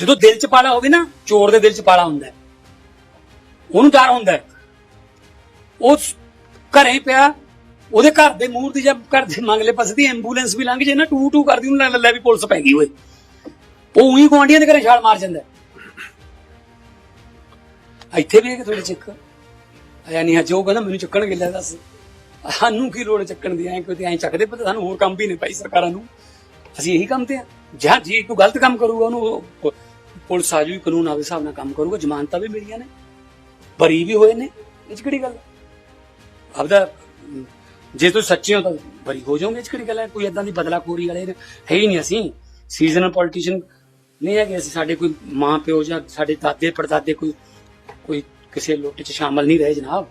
ਜਦੋਂ ਦਿਲ 'ਚ ਪਾਲਾ ਹੋਵੇ ਨਾ, ਚੋਰ ਦੇ ਦਿਲ 'ਚ ਪਾਲਾ ਹੁੰਦਾ ਉਹਨੂੰ ਡਰ ਹੁੰਦਾ ਉਹ ਘਰੇ ਪਿਆ, ਉਹਦੇ ਘਰ ਦੇ ਮੂਹਰ ਦੀ ਜਦ ਘਰ ਦੇ ਮੰਗਲੇ ਪਾਸੇ ਦੀ ਐਂਬੂਲੈਂਸ ਵੀ ਲੰਘ ਜੇ ਨਾ, ਟੂ ਟੂ ਕਰਦੀ, ਉਹਨੂੰ ਲੈ ਵੀ ਪੁਲਿਸ ਪੈ ਗਈ ਓਏ ਉਹ ਉਹੀ ਗੁਆਂਢੀਆਂ ਦੇ ਘਰੇ ਛਾਲ ਮਾਰ ਜਾਂਦਾ ਇੱਥੇ ਵੀ ਇਹ ਥੋੜੀ ਚੱਕ। ਆਇਆ ਨਹੀਂ ਹਜੇ ਉਹ ਕਹਿੰਦਾ, ਮੈਨੂੰ ਚੱਕਣਗੇ ਲੈ ਦੱਸ। ਸਾਨੂੰ ਕੀ ਲੋੜ ਚੱਕਣ ਦੀ? ਐ ਕੋਈ ਐ ਚੱਕਦੇ ਪਤਾ ਸਾਨੂੰ ਹੋਰ ਕੰਮ ਵੀ ਨਹੀਂ ਪਾਈ ਸਰਕਾਰਾਂ ਨੂੰ। ਅਸੀਂ ਇਹੀ ਕੰਮ ਤੇ ਆ। ਜਾਂ ਜੇ ਕੋਈ ਗਲਤ ਕੰਮ ਕਰੂਗਾ ਉਹਨੂੰ ਪੁਲਿਸ ਆ ਜੂਗੀ, ਕਾਨੂੰਨ ਆਪਦੇ ਹਿਸਾਬ ਨਾਲ ਕੰਮ ਕਰੂਗਾ, ਜ਼ਮਾਨਤਾਂ ਵੀ ਮਿਲੀਆਂ ਨੇ, ਬਰੀ ਵੀ ਹੋਏ ਨੇ, ਇਹ 'ਚ ਕਿਹੜੀ ਗੱਲ ਆਪਦਾ ਜੇ ਤੁਸੀਂ ਸੱਚੇ ਹੋ ਤਾਂ ਬਰੀ ਹੋ ਜਾਓਗੇ, ਇਹ 'ਚ ਕਿਹੜੀ ਗੱਲ ਹੈ? ਕੋਈ ਇਦਾਂ ਦੀ ਬਦਲਾਖੋਰੀ ਵਾਲੇ ਹੈ ਹੀ ਨਹੀਂ ਅਸੀਂ। ਸੀਜ਼ਨਲ ਪੋਲੀਟੀਸ਼ੀਅਨ ਨਹੀਂ ਹੈਗੇ ਅਸੀਂ, ਸਾਡੇ ਕੋਈ ਮਾਂ ਪਿਓ ਜਾਂ ਸਾਡੇ ਦਾਦੇ, ਪੜਦਾਦੇ ਕੋਈ ਕੋਈ ਕਿਸੇ ਲੁੱਟ 'ਚ ਸ਼ਾਮਲ ਨਹੀਂ ਰਹੇ ਜਨਾਬ।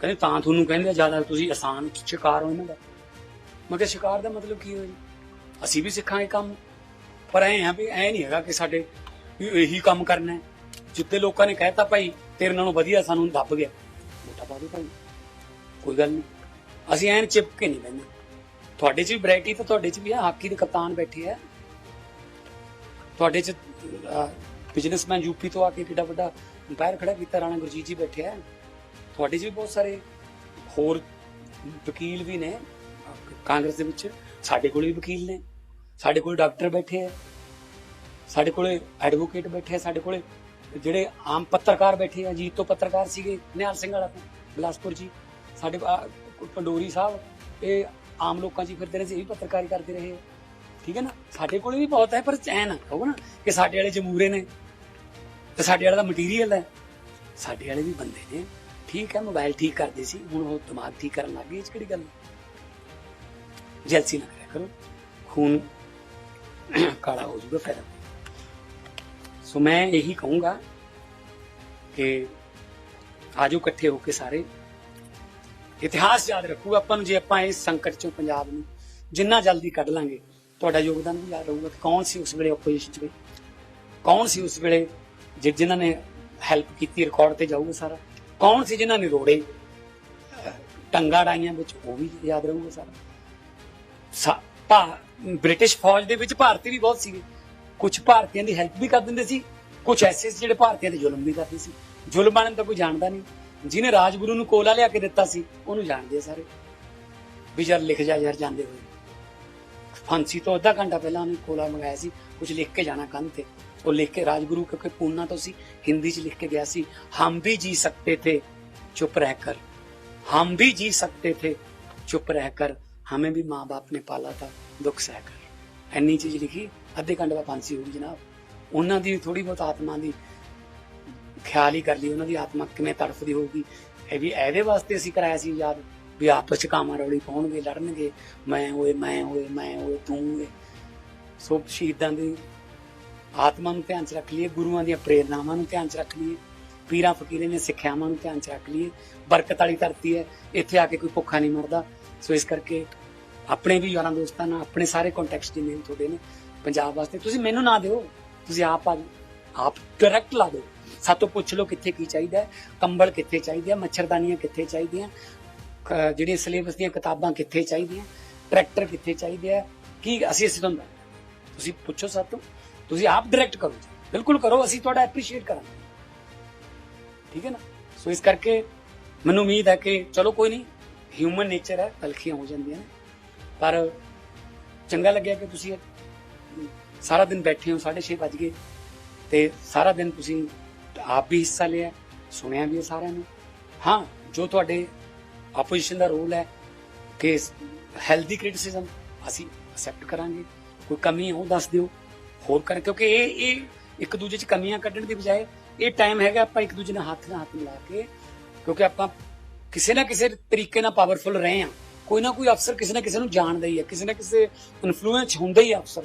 ਕਹਿੰਦੇ ਤਾਂ ਤੁਹਾਨੂੰ ਕਹਿੰਦੇ ਜ਼ਿਆਦਾ ਤੁਸੀਂ ਆਸਾਨ ਸ਼ਿਕਾਰ ਹੋ ਇਹਨਾਂ ਦਾ। ਮੈਂ ਕਿਹਾ, ਸ਼ਿਕਾਰ ਦਾ ਮਤਲਬ ਕੀ ਹੋਇਆ ਅਸੀਂ ਵੀ ਸਿੱਖਾਂਗੇ ਕੰਮ। ਪਰ ਐ ਆ ਵੀ ਐ ਨਹੀਂ ਹੈਗਾ ਕਿ ਸਾਡੇ ਵੀ ਇਹੀ ਕੰਮ ਕਰਨਾ ਹੈ। ਜਿੱਤੇ ਲੋਕਾਂ ਨੇ ਕਹਿਤਾ ਭਾਈ, ਤੇਰੇ ਨਾਲੋਂ ਵਧੀਆ ਸਾਨੂੰ ਦੱਬ ਗਿਆ। ਮੋਟਾ ਪਾ ਦੇ ਭਾਈ। ਕੋਈ ਗੱਲ ਨਹੀਂ। ਅਸੀਂ ਐਨ ਚਿਪ ਕੇ ਨਹੀਂ ਬੈਠੇ ਤੁਹਾਡੇ 'ਚ ਵੀ ਵੈਰਾਈਟੀ ਤਾਂ ਤੁਹਾਡੇ 'ਚ ਵੀ ਆ, ਹਾਕੀ ਦੇ ਕਪਤਾਨ ਬੈਠੇ ਆ। ਤੁਹਾਡੇ 'ਚ ਬਿਜ਼ਨਸਮੈਨ ਯੂਪੀ ਤੋਂ ਆ ਕੇ ਕਿੱਡਾ ਵੱਡਾ ਅੰਪਾਇਰ ਖੜਾ ਕੀਤਾ, ਰਾਣਾ ਗੁਰਜੀਤ ਜੀ ਬੈਠੇ ਆ। ਤੁਹਾਡੇ 'ਚ ਵੀ ਬਹੁਤ ਸਾਰੇ ਹੋਰ ਵਕੀਲ ਵੀ ਨੇ। ਕਾਂਗਰਸ ਦੇ ਵਿੱਚ ਸਾਡੇ ਕੋਲ ਵੀ ਵਕੀਲ ਨੇ। ਸਾਡੇ ਕੋਲ ਡਾਕਟਰ ਬੈਠੇ ਆ। ਸਾਡੇ ਕੋਲੇ ਐਡਵੋਕੇਟ ਬੈਠੇ ਆ ਸਾਡੇ ਕੋਲੇ ਜਿਹੜੇ ਆਮ ਪੱਤਰਕਾਰ ਬੈਠੇ ਆ ਜੀਤ ਤੋਂ ਪੱਤਰਕਾਰ ਸੀਗੇ, ਨਿਹਾਲ ਸਿੰਘ ਵਾਲਾ ਤੋਂ ਬਿਲਾਸਪੁਰ ਜੀ। ਸਾਡੇ ਪੰਡੋਰੀ ਸਾਹਿਬ, ਇਹ ਆਮ ਲੋਕਾਂ 'ਚ ਹੀ ਫਿਰਦੇ ਰਹੇ ਸੀ ਇਹ ਵੀ ਪੱਤਰਕਾਰੀ ਕਰਦੇ ਰਹੇ ਆ। ਠੀਕ ਹੈ ਨਾ? ਸਾਡੇ ਕੋਲੇ ਵੀ ਬਹੁਤ ਹੈ, ਪਰ ਚੈਨ ਨਾ ਕਹੋ ਨਾ? ਕਿ ਸਾਡੇ ਵਾਲੇ ਜਮੂਰੇ ਨੇ, ਤੇ ਸਾਡੇ ਵਾਲੇ ਦਾ ਮਟੀਰੀਅਲ ਹੈ। ਸਾਡੇ ਵਾਲੇ ਵੀ ਬੰਦੇ ਨੇ। ਠੀਕ ਹੈ ਮੋਬਾਈਲ ਠੀਕ ਕਰਦੇ ਸੀ, ਹੁਣ ਉਹ ਦਿਮਾਗ ਠੀਕ ਕਰਨ ਲੱਗ ਗਏ ਇਹ 'ਚ ਕਿਹੜੀ ਗੱਲ? ਜੈਲਸੀ ਨਾ ਕਰਿਆ ਕਰੋ। ਖੂਨ ਕਾਲਾ ਹੋ ਜੂਗਾ ਫਾਇਦਾ ਸੋ ਮੈਂ ਇਹੀ ਕਹੂੰਗਾ ਕਿ ਆਜੋ ਇਕੱਠੇ ਹੋ ਕੇ ਸਾਰੇ। ਇਤਿਹਾਸ ਯਾਦ ਰੱਖੂਗਾ ਆਪਾਂ ਨੂੰ ਜੇ ਆਪਾਂ ਇਸ ਸੰਕਟ ਚੋਂ ਪੰਜਾਬ ਨੂੰ ਜਿੰਨਾ ਜਲਦੀ ਕੱਢ ਲਾਂਗੇ, ਤੁਹਾਡਾ ਯੋਗਦਾਨ ਵੀ ਯਾਦ ਰਹੂਗਾ। ਕੌਣ ਸੀ ਉਸ ਵੇਲੇ ਆਪੋਜੀਸ਼ਨ 'ਚ ਵੀ ਕੌਣ ਸੀ ਉਸ ਵੇਲੇ ਜਿ- ਜਿਨ੍ਹਾਂ ਨੇ ਹੈਲਪ ਕੀਤੀ ਰਿਕਾਰਡ ਤੇ ਜਾਊਗਾ ਸਾਰਾ? ਕੌਣ ਸੀ ਜਿਨ੍ਹਾਂ ਨੇ ਰੋੜੇ ਟੰਗਾ ਡਾਈਆਂ ਵਿੱਚ? ਉਹ ਵੀ ਯਾਦ ਰਹੂਗਾ ਸਾਰਾ। ਸਾ- ਭਾ- ਬ੍ਰਿਟਿਸ਼ ਫੌਜ ਦੇ ਵਿੱਚ ਭਾਰਤੀ ਵੀ ਬਹੁਤ ਸੀਗੇ। ਕੁਝ ਭਾਰਤੀਆਂ ਦੀ ਹੈਲਪ ਵੀ ਕਰ ਦਿੰਦੇ ਸੀ ਕੁਝ ਐਸੇ ਸੀ ਜਿਹੜੇ ਭਾਰਤੀਆਂ ਦੇ ਜ਼ੁਲਮ ਵੀ ਕਰਦੇ ਸੀ। ਜ਼ੁਲਮ ਆਣ ਤਾਂ ਕੋਈ ਜਾਣਦਾ ਨਹੀਂ। ਜਿਹਨੇ ਰਾਜਗੁਰੂ ਨੂੰ ਕੋਲਾ ਲਿਆ ਕੇ ਦਿੱਤਾ ਸੀ, ਉਹਨੂੰ ਜਾਣਦੇ ਸਾਰੇ। ਵੀ ਜਰ ਲਿਖ ਜਾ ਯਾਰ ਜਾਂਦੇ ਹੋਏ। ਫਾਂਸੀ ਤੋਂ ਅੱਧਾ ਘੰਟਾ ਪਹਿਲਾਂ ਉਹਨੇ ਕੋਲਾ ਮੰਗਾਇਆ ਸੀ ਕੁਝ ਲਿਖ ਕੇ ਜਾਣਾ ਕੰਨ ਤੇ। ਉਹ ਲਿਖ ਕੇ ਰਾਜਗੁਰੂ, ਕਿਉਂਕਿ ਪੂਨਾ ਤੋਂ ਸੀ, ਹਿੰਦੀ 'ਚ ਲਿਖ ਕੇ ਗਿਆ ਸੀ, ਹਮ ਵੀ ਜੀ ਸਕਦੇ ਥੇ, ਚੁੱਪ ਰਹਿ ਕਰ। ਹਮ ਵੀ ਜੀ ਸਕਤੇ ਥੇ, ਚੁੱਪ ਰਹਿ ਕਰ। ਹਮੇ ਵੀ ਮਾਂ ਬਾਪ ਨੇ ਪਾਲਾ ਤਾਂ, ਦੁੱਖ ਸਹਿ ਕਰ। ਇੰਨੀ ਚੀਜ਼ ਲਿਖੀ, ਅੱਧੇ ਘੰਟੇ ਬਾਅਦ ਫਾਂਸੀ ਹੋ ਗਈ ਜਨਾਬ। ਉਹਨਾਂ ਦੀ ਥੋੜੀ ਬਹੁਤ ਆਤਮਾ ਦੀ ਖਿਆਲ ਹੀ ਕਰ ਲਈ, ਉਹਨਾਂ ਦੀ ਆਤਮਾ ਕਿਵੇਂ ਤੜਫਦੀ ਹੋਊਗੀ। ਇਹ ਵੀ ਇਹਦੇ ਵਾਸਤੇ ਅਸੀਂ ਕਰਾਇਆ ਸੀ ਯਾਦ, ਵੀ ਆਪਸ ਚ ਕਾਮਾ ਰੌਲੀ ਪਾਉਣਗੇ, ਲੜਨਗੇ। ਮੈਂ ਹੋਏ ਮੈਂ ਹੋਏ ਮੈਂ ਹੋਏ ਤੂੰ ਹੋਏ ਸੋ ਸ਼ਹੀਦਾਂ ਦੀ ਆਤਮਾ ਨੂੰ ਧਿਆਨ ਚ ਰੱਖ ਲਈਏ, ਗੁਰੂਆਂ ਦੀਆਂ ਪ੍ਰੇਰਨਾਵਾਂ ਨੂੰ ਧਿਆਨ ਚ ਰੱਖ ਲਈਏ। ਪੀਰਾਂ ਫਕੀਰਾਂ ਦੀਆਂ ਸਿੱਖਿਆਵਾਂ ਨੂੰ ਧਿਆਨ ਚ ਰੱਖ ਲਈਏ। ਬਰਕਤ ਵਾਲੀ ਧਰਤੀ ਹੈ, ਇੱਥੇ ਆ ਕੇ ਕੋਈ ਭੁੱਖਾ ਨਹੀਂ ਮਰਦਾ। ਸੋ ਇਸ ਕਰਕੇ ਆਪਣੇ ਵੀ ਯਾਰਾਂ ਦੋਸਤਾਂ ਨਾਲ, ਆਪਣੇ ਸਾਰੇ ਕੰਟੈਕਟ ਜਿੰਨੇ ਵੀ ਤੁਹਾਡੇ ਨੇ, ਪੰਜਾਬ ਵਾਸਤੇ। ਤੁਸੀਂ ਮੈਨੂੰ ਨਾ ਦਿਓ, ਤੁਸੀਂ ਆਪ ਆ ਆਪ ਡਾਇਰੈਕਟ ਲਾ ਦਿਓ। ਸਾਤੋਂ ਪੁੱਛ ਲਓ ਕਿੱਥੇ ਕੀ ਚਾਹੀਦਾ ਹੈ, ਕੰਬਲ ਕਿੱਥੇ ਚਾਹੀਦੇ ਆ, ਮੱਛਰਦਾਨੀਆਂ ਕਿੱਥੇ ਚਾਹੀਦੀਆਂ, ਕ- ਜਿਹੜੀਆਂ ਸਿਲੇਬਸ ਦੀਆਂ ਕਿਤਾਬਾਂ ਕਿੱਥੇ ਚਾਹੀਦੀਆਂ ਟਰੈਕਟਰ ਕਿੱਥੇ ਚਾਹੀਦੇ ਆ, ਕੀ ਅਸੀਂ ਅਸੀਂ ਤੁਹਾਨੂੰ ਤੁਸੀਂ ਪੁੱਛੋ ਸਾਤੋਂ, ਤੁਸੀਂ ਆਪ ਡਾਇਰੈਕਟ ਕਰੋ। ਜੀ। ਬਿਲਕੁਲ ਕਰੋ, ਅਸੀਂ ਤੁਹਾਡਾ ਐਪਰੀਸ਼ੀਏਟ ਕਰਾਂਗੇ। ਠੀਕ ਹੈ ਨਾ? ਸੋ ਇਸ ਕਰਕੇ ਮੈਨੂੰ ਉਮੀਦ ਹੈ ਕਿ ਚਲੋ ਕੋਈ ਨਹੀਂ ਹਿਊਮਨ ਨੇਚਰ ਹੈ ਤਲਖੀਆਂ ਹੋ ਜਾਂਦੀਆਂ ਨੇ। ਪਰ ਚੰਗਾ ਲੱਗਿਆ ਕਿ ਤੁਸੀਂ ਸਾਰਾ ਦਿਨ ਬੈਠੇ ਹੋ 6:30 ਵੱਜ ਗਏ ਤੇ ਸਾਰਾ ਦਿਨ ਤੁਸੀਂ ਆਪ ਵੀ ਹਿੱਸਾ ਲਿਆ, ਸੁਣਿਆ ਵੀ ਹੈ ਸਾਰਿਆਂ ਨੂੰ। ਹਾਂ, ਜੋ ਤੁਹਾਡੇ ਆਪੋਜੀਸ਼ਨ ਦਾ ਰੋਲ ਹੈ ਕਿ ਹੈਲਦੀ ਕ੍ਰਿਟਿਸਿਜ਼ਮ ਅਸੀਂ ਅਸੈਪਟ ਕਰਾਂਗੇ, ਕੋਈ ਕਮੀ ਹੈ ਉਹ ਦੱਸ ਦਿਓ, ਹੋਰ ਕਰ, ਕਿਉਂਕਿ ਇਹ ਇਹ ਇੱਕ ਦੂਜੇ 'ਚ ਕਮੀਆਂ ਕੱਢਣ ਦੀ ਬਜਾਏ ਇਹ ਟਾਈਮ ਹੈਗਾ ਆਪਾਂ ਇੱਕ ਦੂਜੇ ਨਾਲ ਹੱਥ ਨਾਲ ਹੱਥ ਮਿਲਾ ਕੇ, ਕਿਉਂਕਿ ਆਪਾਂ ਕਿਸੇ ਨਾ ਕਿਸੇ ਤਰੀਕੇ ਨਾਲ ਪਾਵਰਫੁਲ ਰਹੇ ਹਾਂ। ਕੋਈ ਨਾ ਕੋਈ ਅਫਸਰ ਕਿਸੇ ਨਾ ਕਿਸੇ ਨੂੰ ਜਾਣਦਾ ਹੀ ਹੈ, ਕਿਸੇ ਨਾ ਕਿਸੇ ਇਨਫਲੂਐਂਸ ਹੁੰਦਾ ਹੀ ਹੈ ਅਫਸਰ।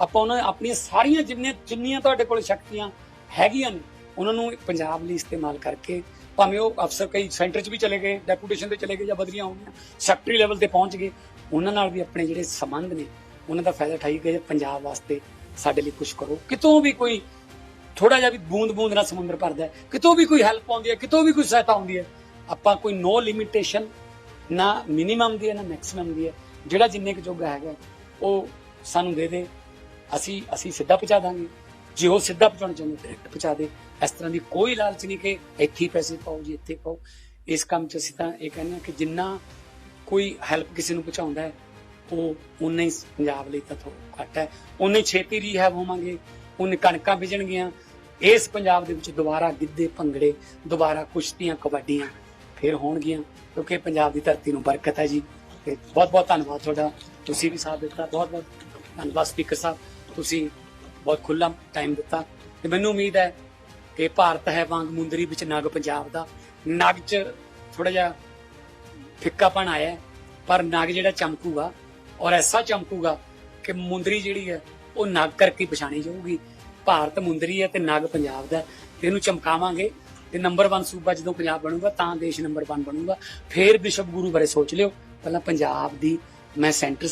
ਆਪਾਂ ਉਹਨਾਂ ਆਪਣੀਆਂ ਸਾਰੀਆਂ ਜਿੰਨੀਆਂ ਜਿੰਨੀਆਂ ਤੁਹਾਡੇ ਕੋਲ ਸ਼ਕਤੀਆਂ ਹੈਗੀਆਂ ਨੇ, ਉਹਨਾਂ ਨੂੰ ਪੰਜਾਬ ਲਈ ਇਸਤੇਮਾਲ ਕਰਕੇ ਭਾਵੇਂ ਉਹ ਅਫਸਰ ਕਈ ਸੈਂਟਰ 'ਚ ਵੀ ਚਲੇ ਗਏ ਡੈਪੂਟੇਸ਼ਨ ਤੇ ਚਲੇ ਗਏ ਜਾਂ ਬਦਲੀਆਂ ਹੋ ਗਈਆਂ ਸੈਕਟਰੀ ਲੈਵਲ ਤੇ ਪਹੁੰਚ ਗਏ, ਉਹਨਾਂ ਨਾਲ ਵੀ ਆਪਣੇ ਜਿਹੜੇ ਸੰਬੰਧ ਨੇ, ਉਹਨਾਂ ਦਾ ਫਾਇਦਾ ਉਠਾਈ ਕੇ ਪੰਜਾਬ ਵਾਸਤੇ ਸਾਡੇ ਲਈ ਕੁਝ ਕਰੋ। ਕਿਤੋਂ ਵੀ ਕੋਈ ਥੋੜਾ ਜਿਹਾ ਵੀ ਬੂੰਦ ਬੂੰਦ ਨਾਲ ਸਮੁੰਦਰ ਭਰਦਾ ਹੈ, ਕਿਤੋਂ ਵੀ ਕੋਈ ਹੈਲਪ ਆਉਂਦੀ ਹੈ, ਕਿਤੋਂ ਵੀ ਕੋਈ ਸਹਾਇਤਾ ਆਉਂਦੀ ਹੈ, ਆਪਾਂ ਕੋਈ ਨੋ ਲਿਮਿਟੇਸ਼ਨ ਨਾ ਮਿਨੀਮਮ ਦੀ ਹੈ, ਨਾ ਮੈਕਸਿਮਮ ਦੀ ਹੈ। ਜਿਹੜਾ ਜਿੰਨੇ ਕੁ ਜੋਗਾ ਹੈਗਾ, ਉਹ ਸਾਨੂੰ ਦੇ ਦੇ। ਅਸੀਂ ਅਸੀਂ ਸਿੱਧਾ ਪਹੁੰਚਾ ਦਾਂਗੇ। ਜੇ ਉਹ ਸਿੱਧਾ ਪਹੁੰਚਾਉਣਾ ਚਾਹੁੰਦੇ ਡਾਇਰੈਕਟ ਪਹੁੰਚਾ ਦੇ। ਇਸ ਤਰ੍ਹਾਂ ਦੀ ਕੋਈ ਲਾਲਚ ਨਹੀਂ ਕਿ ਇੱਥੇ ਪੈਸੇ ਪਾਓ ਜੀ, ਇੱਥੇ ਪਾਓ। ਇਸ ਕੰਮ 'ਚ ਅਸੀਂ ਤਾਂ ਇਹ ਕਹਿੰਦੇ ਹਾਂ ਕਿ ਜਿੰਨਾ ਕੋਈ ਹੈਲਪ ਕਿਸੇ ਨੂੰ ਪਹੁੰਚਾਉਂਦਾ ਹੈ, ਉਹ ਉਨਾ ਹੀ ਪੰਜਾਬ ਲਈ ਤਾਂ ਥੋੜਾ ਘੱਟ ਹੈ। ਉਨੇ ਛੇਤੀ ਰੀਹੈਬ ਹੋਵਾਂਗੇ ਉਹਨੇ ਕਣਕਾਂ ਬੀਜਣਗੀਆਂ। ਇਸ ਪੰਜਾਬ ਦੇ ਵਿੱਚ ਦੁਬਾਰਾ ਗਿੱਧੇ ਭੰਗੜੇ, ਦੁਬਾਰਾ ਕੁਸ਼ਤੀਆਂ, ਕਬੱਡੀਆਂ ਫਿਰ ਹੋਣਗੀਆਂ। ਕਿਉਂਕਿ ਪੰਜਾਬ ਦੀ ਧਰਤੀ ਨੂੰ ਬਰਕਤ ਹੈ ਜੀ। ਤੇ ਬਹੁਤ ਬਹੁਤ ਧੰਨਵਾਦ ਤੁਹਾਡਾ। ਤੁਸੀਂ ਵੀ ਸਾਥ ਦਿੱਤਾ। ਬਹੁਤ ਬਹੁਤ ਧੰਨਵਾਦ ਸਪੀਕਰ ਸਾਹਿਬ। ਤੁਸੀਂ ਬਹੁਤ ਖੁੱਲਾ ਟਾਈਮ ਦਿੱਤਾ। ਤੇ ਮੈਨੂੰ ਉਮੀਦ ਹੈ ਕਿ ਭਾਰਤ ਹੈ ਵਾਂਗ ਮੁੰਦਰੀ ਵਿੱਚ ਨਗ ਪੰਜਾਬ ਦਾ। ਨਗ 'ਚ ਥੋੜਾ ਜਿਹਾ ਫਿੱਕਾਪਣ ਆਇਆ ਪਰ ਨਗ ਜਿਹੜਾ ਚਮਕੂਗਾ ਔਰ ਐਸਾ ਚਮਕੂਗਾ ਕਿ ਮੁੰਦਰੀ ਜਿਹੜੀ ਹੈ, ਉਹ ਨਗ ਕਰਕੇ ਪਛਾਣੀ ਜਾਊਗੀ। ਭਾਰਤ ਮੁੰਦਰੀ ਹੈ ਤੇ ਨਗ ਪੰਜਾਬ ਦਾ ਇਹਨੂੰ ਚਮਕਾਵਾਂਗੇ। ਤੇ ਨੰਬਰ 1 ਸੂਬਾ ਜਦੋਂ ਪੰਜਾਬ ਬਣੂਗਾ, ਤਾਂ ਦੇਸ਼ ਨੰਬਰ 1 ਬਣੂਗਾ। ਫੇਰ ਵਿਸ਼ਵ ਗੁਰੂ ਬਾਰੇ ਸੋਚ ਲਿਓ। ਪਹਿਲਾਂ ਪੰਜਾਬ ਦੀ ਮੈਂ ਸੈਂਟਰ